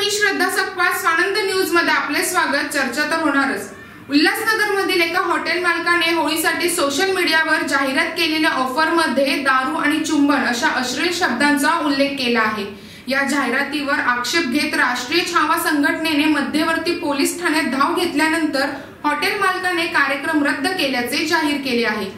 मी श्रद्धा सकपाळ स्वानंद न्यूजमध्ये आपले स्वागत. चर्चा तर होणारच. उल्हासनगर मधील एका हॉटेल मालकाने होळीसाठी सोशल मीडियावर जाहिरात केलेल्या ऑफरमध्ये दारू आणि चुंबन अशा अश्लील शब्दांचा उल्लेख केला आहे. या जाहिरातीवर आक्षेप घेत राष्ट्रीय छावा संघटनेने मध्यवर्ती पोलीस ठाण्यात धाव घेतल्यानंतर हॉटेल मालकाने कार्यक्रम रद्द केल्याचे जाहीर केले आहे.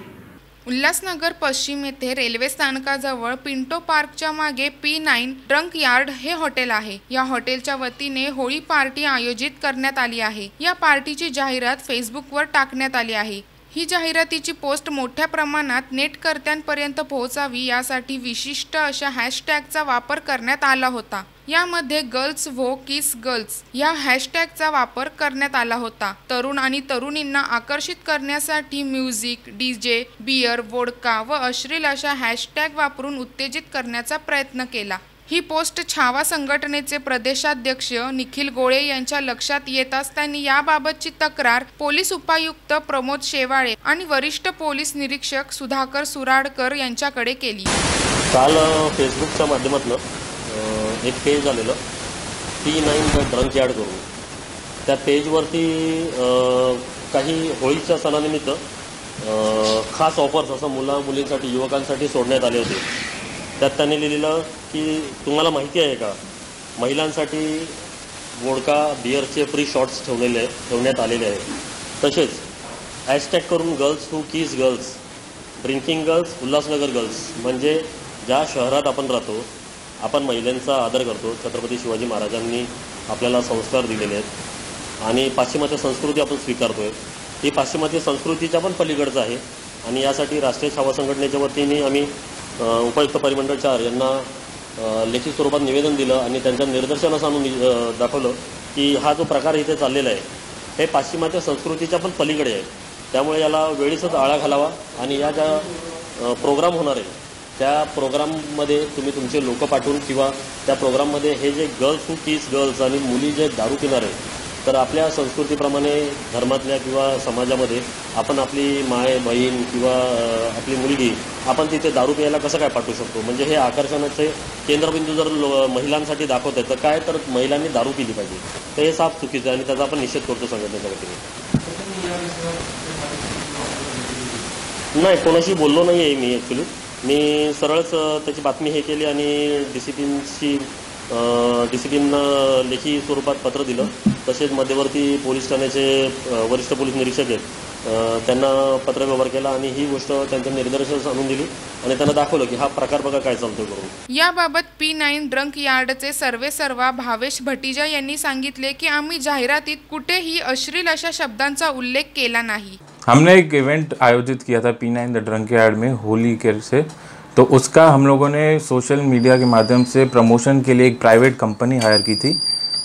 उल्हासनगर पश्चिम येथे रेल्वे स्थानकाजवळ पिंटो पार्कच्या मागे पी नाईन ड्रंक यार्ड हे हॉटेल आहे. या हॉटेलच्या वतीने होळी पार्टी आयोजित करण्यात आली आहे. या पार्टीची जाहिरात फेसबुकवर टाकण्यात आली आहे. ही जाहिरातीची पोस्ट मोठ्या प्रमाणात नेटकर्त्यांपर्यंत पोहोचावी यासाठी विशिष्ट अशा हॅशटॅगचा वापर करण्यात आला होता. यामध्ये गर्ल्स व्हो किस गर्ल्स या हॅशटॅगचा वापर करण्यात आला होता. तरुण आणि तरुणींना आकर्षित करण्यासाठी म्युझिक डीजे बियर वोडका व अश्लील अशा हॅशटॅग वापरून उत्तेजित करण्याचा प्रयत्न केला. ही पोस्ट छावा संघटनेचे प्रदेशाध्यक्ष निखिल गोळे यांच्या लक्षात येताच त्यांनी याबाबतची तक्रार पोलीस उपायुक्त प्रमोद शेवाळे आणि वरिष्ठ पोलीस निरीक्षक सुधाकर सुराडकर यांच्याकडे केली. काल फेसबुकच्या माध्यमातून एक पेज आलेलं टी नाईन ड्रंक यार्ड करून. त्या पेजवरती काही होळीच्या सणानिमित्त खास ऑफर्स असं मुला मुलींसाठी युवकांसाठी सोडण्यात आले होते. त्यात त्यांनी लिहिलेलं की तुम्हाला माहिती आहे का? महिलांसाठी वोडका बिअरचे फ्री शॉट्स ठेवलेले ठेवण्यात आलेले आहे तसेच हॅशटॅग करून girls who kiss girls drinking girls Ulhasnagar girls म्हणजे ज्या शहरात आपण राहतो आपण महिलांचा आदर करतो. छत्रपती शिवाजी महाराजांनी आपल्याला संस्कार दिलेले आहेत. आणि पाश्चिमात्य संस्कृती आपण स्वीकारतोय. ही पाश्चिमात्य संस्कृतीच्या पण पलीकडचं आहे. आणि यासाठी राष्ट्रीय छावा संघटनेच्या वतीने आम्ही उपायुक्त परिमंडळ चार यांना लेखी स्वरूपात निवेदन दिलं आणि त्यांच्या निदर्शनास आणून दाखवलं की हा जो प्रकार इथे चाललेला आहे हे पाश्चिमात्य संस्कृतीच्या पण पलीकडे आहे. त्यामुळे याला वेळीसच आळा घालावा आणि या ज्या प्रोग्राम होणार आहे त्या प्रोग्राममध्ये तुम्ही तुमचे लोक पाठवून किंवा त्या प्रोग्राममध्ये हे जे गर्ल्स टू किस गर्ल्स आणि मुली जे दारू पिणार आहे तर आपल्या संस्कृतीप्रमाणे धर्मातल्या किंवा समाजामध्ये आपण आपली माय बहीण किंवा आपली मुलगी आपण तिथे दारू प्यायला कसं काय पाठवू शकतो? म्हणजे हे आकर्षणाचे केंद्रबिंदू जर लो- महिलांसाठी दाखवत आहे तर काय तर महिलांनी दारू पिली पाहिजे. तर हे साफ चुकीचं आहे आणि त्याचा आपण निषेध करतो संघटनेच्या वतीने. नाही कोणाशी बोललो नाही आहे मी ॲक्च्युली मी सरळच त्याची बातमी हे केली आणि डिसिप्लिनशी डिसिप्लिनना लेखी स्वरूपात पत्र दिलं. तसेच मध्यवर्ती पोलीस ठाण्याचे वरिष्ठ पोलीस निरीक्षक आहेत. त्यांना पत्रव्यवहार केला आणि ही गोष्ट त्यांच्या निर्देशास आणून दिली आणि त्यांना दाखवलं की हा प्रकार बघा काय चालतोय करून याबाबत पी नाईन ड्रंक यार्डचे सर्वे सर्वा भावेश भटीजा यांनी सांगितले की आम्ही जाहिरातीत कुठेही अश्लील अशा शब्दांचा उल्लेख केला नाही. हमने एक इवेंट आयोजित किया था P nine the drunk yard में होली के से. तो उसका हम लोगों ने सोशल मीडिया के माध्यम से प्रमोशन के लिए एक प्राइवेट कंपनी हायर की थी।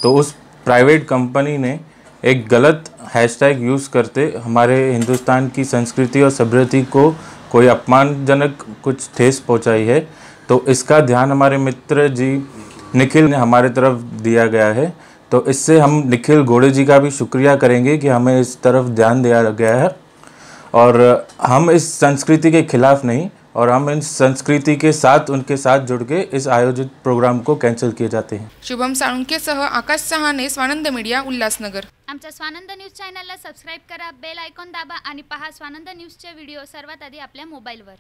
तो उस प्राइवेट कंपनी ने एक गलत हैशटैग यूज़ करते हमारे हिंदुस्तान की संस्कृति और सभ्यता को कोई अपमानजनक कुछ ठेस पहुंचाई है। तो इसका ध्यान हमारे मित्र जी निखिल ने हमारे तरफ़ दिया गया है। तो इससे हम निखिल घोड़े जी का भी शुक्रिया करेंगे कि हमें इस तरफ़ ध्यान दिया गया है। और हम इस संस्कृति के खिलाफ नहीं और हम इस संस्कृति के साथ उनके साथ जुड़ के इस आयोजित प्रोग्राम को कैंसिल किए जाते हैं। शुभम साळुंकेसह आकाश सहाने स्वानंद मीडिया उल्हासनगर। आमच्या स्वानंद न्यूज चॅनलला सबस्क्राईब करा बेल आयकॉन दाबा आणि पहा स्वानंद न्यूजचे व्हिडिओ सर्वात आधी आपल्या मोबाईलवर